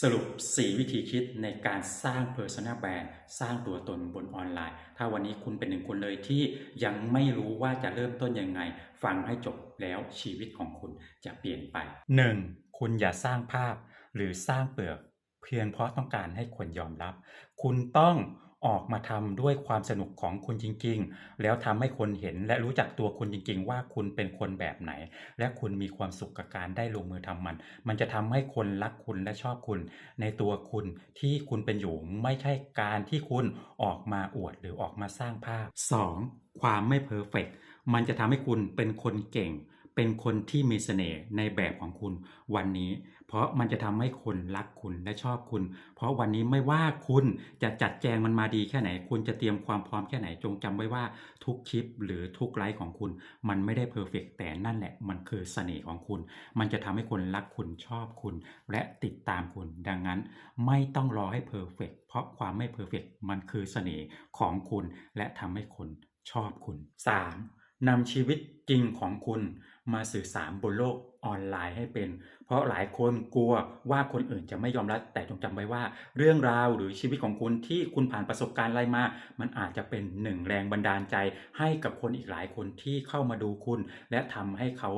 สรุป 4 วิธีคิดในการสร้าง Personal Brand สร้างตัวตนบนออนไลน์ ถ้าวันนี้คุณเป็นหนึ่งคนเลยที่ยังไม่รู้ว่าจะเริ่มต้นยังไง ฟังให้จบแล้วชีวิตของคุณจะเปลี่ยนไป 1. คุณอย่าสร้างภาพหรือสร้างเปลือก เพียงเพราะต้องการให้คนยอมรับ คุณต้องออกมาทำด้วยความสนุกของคุณจริง ๆ แล้วทำให้คนเห็นและรู้จักตัวคุณจริง ๆ ว่าคุณเป็นคนแบบไหน และคุณมีความสุขกับการได้ลงมือทำมัน มันจะทำให้คนรักคุณและชอบคุณ ในตัวคุณที่คุณเป็นอยู่ไม่ใช่การที่คุณออกมาอวดหรือออกมาสร้างภาพ 2. ความไม่เพอร์เฟกมันจะทำให้คุณเป็นคนเก่ง เป็นคนที่มีเสน่ห์ในแบบของคุณวันนี้ เพราะมันจะทำให้คนรักคุณและชอบคุณ เพราะวันนี้ไม่ว่าคุณจะจัดแจงมันมาดีแค่ไหน คุณจะเตรียมความพร้อมแค่ไหนจงจำไว้ว่าทุกคลิปหรือทุกไลฟ์ของคุณ มันไม่ได้เพอร์เฟกแต่นั่นแหละมันคือเสน่ห์ของคุณ มันจะทำให้คนรักคุณชอบคุณ และติดตามคุณ ดังนั้น ไม่ต้องรอให้เพอร์เฟกเพราะความไม่เพอร์เฟกมันคือเสน่ห์ของคุณ และทำให้คนชอบคุณ 3. นำชีวิตจริงของคุณ มาสื่อสารบนโลกออนไลน์ให้เป็น เพราะหลายคนกลัวว่าคนอื่นจะไม่ยอมรับแต่จงจำไว้ว่า เรื่องราวหรือชีวิตของคุณที่คุณผ่านประสบการณ์อะไรมา มันอาจจะเป็นหนึ่งแรงบันดาลใจ ให้กับคนอีกหลายคนที่เข้ามาดูคุณ และทำให้เขา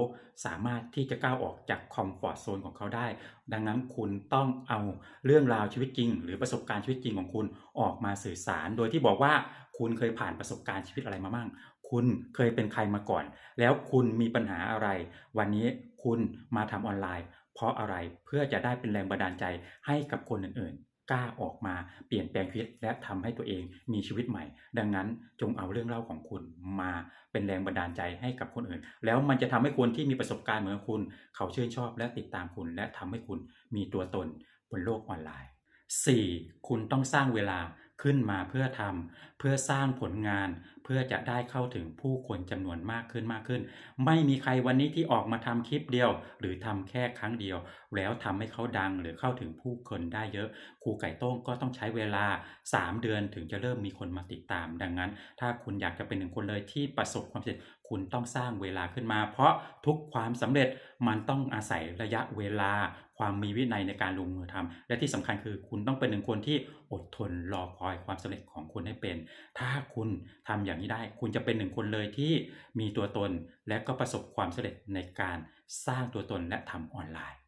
สามารถที่จะก้าวออกจากคอมฟอร์ทโซนของเขาได้ ดังนั้นคุณต้องเอาเรื่องราวชีวิตจริง หรือประสบการณ์ชีวิตจริงของคุณออกมาสื่อสาร โดยที่บอกว่าคุณเคยผ่านประสบการณ์ชีวิตอะไรมาบ้าง คุณเคยเป็นใครมาก่อน แล้วคุณมีปัญหาอะไร วันนี้คุณมาทำออนไลน์ เพราะอะไรเพื่อจะได้เป็นแรงบันดาลใจให้กับคนอื่นๆ กล้าออกมาเปลี่ยนแปลงชีวิตและทำให้ตัวเองมีชีวิตใหม่ ดังนั้นจงเอาเรื่องเล่าของคุณมาเป็นแรงบันดาลใจให้กับคนอื่น แล้วมันจะทำให้คนที่มีประสบการณ์เหมือนคุณ เขาชื่นชอบและติดตามคุณ และทำให้คุณมีตัวตนบนโลกออนไลน์ 4. คุณต้องสร้างเวลา ขึ้นมาเพื่อทำเพื่อสร้างผลงาน เพื่อจะได้เข้าถึงผู้คนจำนวนมากขึ้นมากขึ้น ไม่มีใครวันนี้ที่ออกมาทำคลิปเดียว หรือทำแค่ครั้งเดียว แล้วทำให้เขาดังหรือเข้าถึงผู้คนได้เยอะครูไก่โต้งก็ต้องใช้เวลา 3 เดือนถึงจะเริ่มมีคนมาติดตาม ดังนั้น ถ้าคุณอยากจะเป็นหนึ่งคนเลยที่ประสบความสำเร็จคุณต้องสร้างเวลาขึ้นมา เพราะทุกความสำเร็จมันต้องอาศัยระยะเวลา ความมีวินัยในการลงมือทำและที่สำคัญคือคุณต้องเป็นหนึ่งคนที่อดทนรอคอยความสำเร็จของคุณให้เป็น ถ้าคุณทำอย่างนี้ได้ คุณจะเป็นหนึ่งคนเลยที่มีตัวตน และก็ประสบความสำเร็จในการสร้างตัวตนและทำออนไลน์